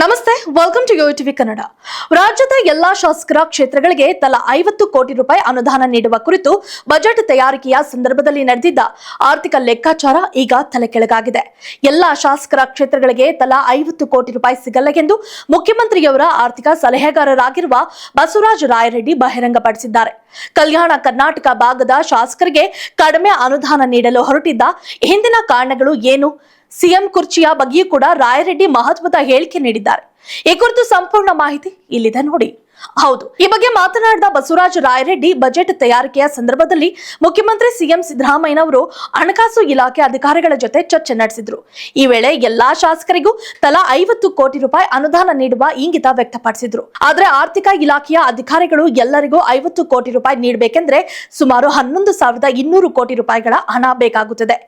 ನಮಸ್ತೆ welcome to Yo TV Kannada ರಾಜ್ಯದ ಎಲ್ಲಾ ಶಾಸಕರ ಕ್ಷೇತ್ರಗಳಿಗೆ ತಲಾ ಐವತ್ತು ಕೋಟಿ ರೂಪಾಯಿ ಅನುದಾನ ನೀಡುವ ಕುರಿತು ಬಜೆಟ್ ತಯಾರಿಕೆಯ ಸಂದರ್ಭದಲ್ಲಿ ನಡೆದಿದ್ದ ಆರ್ಥಿಕ ಲೆಕ್ಕಾಚಾರ ಈಗ ತಲೆಕೆಳಗಾಗಿದೆ. ಎಲ್ಲಾ ಶಾಸಕರ ಕ್ಷೇತ್ರಗಳಿಗೆ ತಲಾ ಐವತ್ತು ಕೋಟಿ ರೂಪಾಯಿ ಸಿಗಲ್ಲ ಎಂದು ಮುಖ್ಯಮಂತ್ರಿಯವರ ಆರ್ಥಿಕ ಸಲಹೆಗಾರರಾಗಿರುವ ಬಸವರಾಜ ರಾಯರೆಡ್ಡಿ ಬಹಿರಂಗಪಡಿಸಿದ್ದಾರೆ. ಕಲ್ಯಾಣ ಕರ್ನಾಟಕ ಭಾಗದ ಶಾಸಕರಿಗೆ ಕಡಿಮೆ ಅನುದಾನ ನೀಡಲು ಹೊರಟಿದ್ದ, ಹಿಂದಿನ ಕಾರಣಗಳು ಏನು? ಸಿಎಂ ಕುರ್ಚಿಯ ಬಗ್ಗೆಯೂ ಕೂಡ ರಾಯರೆಡ್ಡಿ ಮಹತ್ವದ ಹೇಳಿಕೆ ನೀಡಿದ್ದಾರೆ. ಈ ಕುರಿತು ಸಂಪೂರ್ಣ ಮಾಹಿತಿ ಇಲ್ಲಿದೆ ನೋಡಿ. ಹೌದು. ಈ ಬಗ್ಗೆ ಮಾತನಾಡಿದ ಬಸವರಾಜ ರಾಯರೆಡ್ಡಿ ಬಜೆಟ್ ತಯಾರಿಕೆಯ ಸಂದರ್ಭದಲ್ಲಿ ಮುಖ್ಯಮಂತ್ರಿ ಸಿಎಂ ಸಿದ್ದರಾಮಯ್ಯನವರು ಹಣಕಾಸು ಇಲಾಖೆ ಅಧಿಕಾರಿಗಳ ಜೊತೆ ಚರ್ಚೆ ನಡೆಸಿದ್ರು. ಈ ವೇಳೆ ಎಲ್ಲಾ ಶಾಸಕರಿಗೂ ತಲಾ ಐವತ್ತು ಕೋಟಿ ರೂಪಾಯಿ ಅನುದಾನ ನೀಡುವ ಇಂಗಿತ ವ್ಯಕ್ತಪಡಿಸಿದ್ರು. ಆದ್ರೆ ಆರ್ಥಿಕ ಇಲಾಖೆಯ ಅಧಿಕಾರಿಗಳು ಎಲ್ಲರಿಗೂ ಐವತ್ತು ಕೋಟಿ ರೂಪಾಯಿ ನೀಡಬೇಕೆಂದ್ರೆ ಸುಮಾರು ಹನ್ನೊಂದು ಸಾವಿರದ ಇನ್ನೂರು ಕೋಟಿ ರೂಪಾಯಿಗಳ ಹಣ ಬೇಕಾಗುತ್ತದೆ.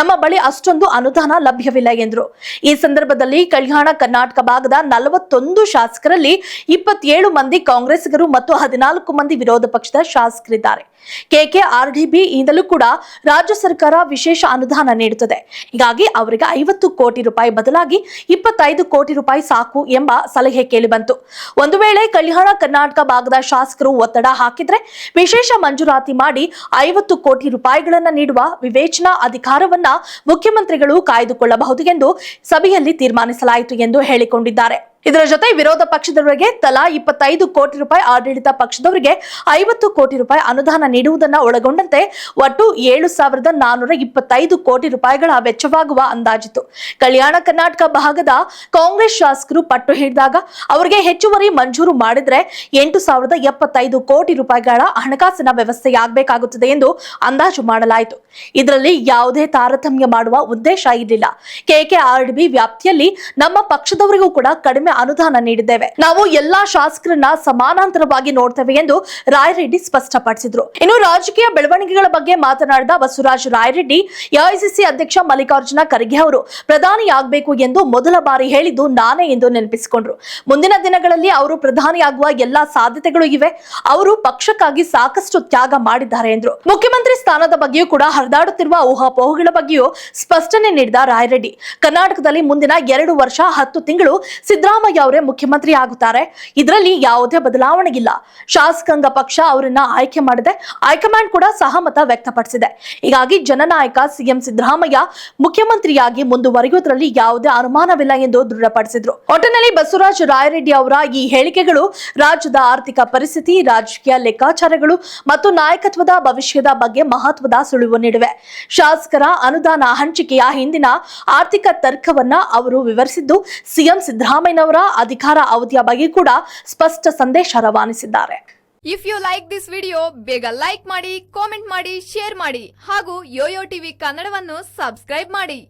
ನಮ್ಮ ಬಳಿ ಅಷ್ಟೊಂದು ಅನುದಾನ ಲಭ್ಯವಿಲ್ಲ ಎಂದರು. ಈ ಸಂದರ್ಭದಲ್ಲಿ ಕಲ್ಯಾಣ ಕರ್ನಾಟಕ ಭಾಗದ ನಲವತ್ತೊಂದು ಶಾಸಕರಲ್ಲಿ ಇಪ್ಪತ್ತೇಳು ಮಂದಿ ಕಾಂಗ್ರೆಸ್ಸಿಗರು ಮತ್ತು ಹದಿನಾಲ್ಕು ಮಂದಿ ವಿರೋಧ ಪಕ್ಷದ ಶಾಸಕರಿದ್ದಾರೆ. ಕೆಕೆಆರ್ಡಿಬಿ ಇಂದಲೂ ಕೂಡ ರಾಜ್ಯ ಸರ್ಕಾರ ವಿಶೇಷ ಅನುದಾನ ನೀಡುತ್ತದೆ. ಹೀಗಾಗಿ ಅವರಿಗೆ ಐವತ್ತು ಕೋಟಿ ರೂಪಾಯಿ ಬದಲಾಗಿ ಇಪ್ಪತ್ತೈದು ಕೋಟಿ ರೂಪಾಯಿ ಸಾಕು ಎಂಬ ಸಲಹೆ ಕೇಳಿಬಂತು. ಒಂದು ವೇಳೆ ಕಲ್ಯಾಣ ಕರ್ನಾಟಕ ಭಾಗದ ಶಾಸಕರು ಒತ್ತಡ ಹಾಕಿದ್ರೆ ವಿಶೇಷ ಮಂಜೂರಾತಿ ಮಾಡಿ ಐವತ್ತು ಕೋಟಿ ರೂಪಾಯಿಗಳನ್ನ ನೀಡುವ ವಿವೇಚನಾ ಅಧಿಕಾರವನ್ನ ಮುಖ್ಯಮಂತ್ರಿಗಳು ಕಾಯ್ದುಕೊಳ್ಳಬಹುದು ಎಂದು ಸಭೆಯಲ್ಲಿ ತೀರ್ಮಾನಿಸಲಾಯಿತು ಎಂದು ಹೇಳಿಕೊಂಡಿದ್ದಾರೆ. ಇದರ ಜೊತೆ ವಿರೋಧ ಪಕ್ಷದವರಿಗೆ ತಲಾ ಇಪ್ಪತ್ತೈದು ಕೋಟಿ ರೂಪಾಯಿ ಆಡಳಿತ ಪಕ್ಷದವರಿಗೆ ಐವತ್ತು ಕೋಟಿ ರೂಪಾಯಿ ಅನುದಾನ ನೀಡುವುದನ್ನ ಒಳಗೊಂಡಂತೆ ಒಟ್ಟು ಏಳು ಸಾವಿರದ ನಾನೂರ ಇಪ್ಪತ್ತೈದು ಕೋಟಿ ರೂಪಾಯಿಗಳ ವೆಚ್ಚವಾಗುವ ಅಂದಾಜಿತು ಕಲ್ಯಾಣ ಕರ್ನಾಟಕ ಭಾಗದ ಕಾಂಗ್ರೆಸ್ ಶಾಸಕರು ಪಟ್ಟು ಹಿಡಿದಾಗ ಅವರಿಗೆ ಹೆಚ್ಚುವರಿ ಮಂಜೂರು ಮಾಡಿದ್ರೆ ಎಂಟು ಸಾವಿರದ ಎಪ್ಪತ್ತೈದು ಕೋಟಿ ರೂಪಾಯಿಗಳ ಹಣಕಾಸಿನ ವ್ಯವಸ್ಥೆಯಾಗಬೇಕಾಗುತ್ತದೆ ಎಂದು ಅಂದಾಜು ಮಾಡಲಾಯಿತು. ಇದರಲ್ಲಿ ಯಾವುದೇ ತಾರತಮ್ಯ ಮಾಡುವ ಉದ್ದೇಶ ಇರಲಿಲ್ಲ. ಕೆಕೆಆರ್ಡಿಬಿ ವ್ಯಾಪ್ತಿಯಲ್ಲಿ ನಮ್ಮ ಪಕ್ಷದವರಿಗೂ ಕೂಡ ಕಡಿಮೆ ಅನುದಾನ ನೀಡಿದ್ದೇವೆ. ನಾವು ಎಲ್ಲಾ ಶಾಸಕರನ್ನ ಸಮಾನಾಂತರವಾಗಿ ನೋಡ್ತೇವೆ ಎಂದು ರಾಯರೆಡ್ಡಿ ಸ್ಪಷ್ಟಪಡಿಸಿದ್ರು. ಇನ್ನು ರಾಜಕೀಯ ಬೆಳವಣಿಗೆಗಳ ಬಗ್ಗೆ ಮಾತನಾಡಿದ ಬಸವರಾಜ ರಾಯರೆಡ್ಡಿ, ಎಐಸಿಸಿ ಅಧ್ಯಕ್ಷ ಮಲ್ಲಿಕಾರ್ಜುನ ಖರ್ಗೆ ಅವರು, ಪ್ರಧಾನಿಯಾಗಬೇಕು ಎಂದು ಮೊದಲ ಬಾರಿ ಹೇಳಿದ್ದು ನಾನೇ ಎಂದು ನೆನಪಿಸಿಕೊಂಡ್ರು. ಮುಂದಿನ ದಿನಗಳಲ್ಲಿ ಅವರು ಪ್ರಧಾನಿಯಾಗುವ ಎಲ್ಲಾ ಸಾಧ್ಯತೆಗಳು ಇವೆ. ಅವರು ಪಕ್ಷಕ್ಕಾಗಿ ಸಾಕಷ್ಟು ತ್ಯಾಗ ಮಾಡಿದ್ದಾರೆ ಎಂದ್ರು. ಮುಖ್ಯಮಂತ್ರಿ ಸ್ಥಾನದ ಬಗ್ಗೆಯೂ ಕೂಡ ಹರಿದಾಡುತ್ತಿರುವ ಊಹಾಪೋಹಗಳ ಬಗ್ಗೆಯೂ ಸ್ಪಷ್ಟನೆ ನೀಡಿದ ರಾಯರೆಡ್ಡಿ. ಕರ್ನಾಟಕದಲ್ಲಿ ಮುಂದಿನ ಎರಡು ವರ್ಷ ಹತ್ತು ತಿಂಗಳು ಸಿದ್ದರಾಮಯ್ಯ ಅವರೇ ಮುಖ್ಯಮಂತ್ರಿ ಆಗುತ್ತಾರೆ. ಇದರಲ್ಲಿ ಯಾವುದೇ ಬದಲಾವಣೆ ಇಲ್ಲ ಶಾಸಕಾಂಗ ಪಕ್ಷ ಅವರನ್ನ ಆಯ್ಕೆ ಮಾಡಿದೆ. ಹೈಕಮಾಂಡ್ ಕೂಡ ಸಹಮತ ವ್ಯಕ್ತಪಡಿಸಿದೆ. ಹೀಗಾಗಿ ಜನನಾಯಕ ಸಿಎಂ ಸಿದ್ದರಾಮಯ್ಯ ಮುಖ್ಯಮಂತ್ರಿಯಾಗಿ ಮುಂದುವರಿಯುವುದರಲ್ಲಿ ಯಾವುದೇ ಅನುಮಾನವಿಲ್ಲ ಎಂದು ದೃಢಪಡಿಸಿದ್ರು. ಒಟ್ಟಿನಲ್ಲಿ ಬಸವರಾಜ ರಾಯರೆಡ್ಡಿ ಅವರ ಈ ಹೇಳಿಕೆಗಳು ರಾಜ್ಯದ ಆರ್ಥಿಕ ಪರಿಸ್ಥಿತಿ, ರಾಜಕೀಯ ಲೆಕ್ಕಾಚಾರಗಳು ಮತ್ತು ನಾಯಕತ್ವದ ಭವಿಷ್ಯದ ಬಗ್ಗೆ ಮಹತ್ವದ ಸುಳಿವು ನೀಡಿವೆ. ಶಾಸಕರ ಅನುದಾನ ಹಂಚಿಕೆಯ ಹಿಂದಿನ ಆರ್ಥಿಕ ತರ್ಕವನ್ನ ಅವರು ವಿವರಿಸಿದ್ದು, ಸಿಎಂ ಸಿದ್ದರಾಮಯ್ಯನವರ ಅಧಿಕಾರ ಅವಧಿಯ ಬಗ್ಗೆ ಕೂಡ ಸ್ಪಷ್ಟ ಸಂದೇಶ ರವಾನಿಸಿದ್ದಾರೆ. If you like this video ಬೇಗ ಲೈಕ್ ಮಾಡಿ ಕಾಮೆಂಟ್ ಮಾಡಿ ಶೇರ್ ಮಾಡಿ ಹಾಗೂ ಯೋಯೋ ಟಿವಿ ಕನ್ನಡವನ್ನು ಸಬ್ಸ್ಕ್ರೈಬ್ ಮಾಡಿ.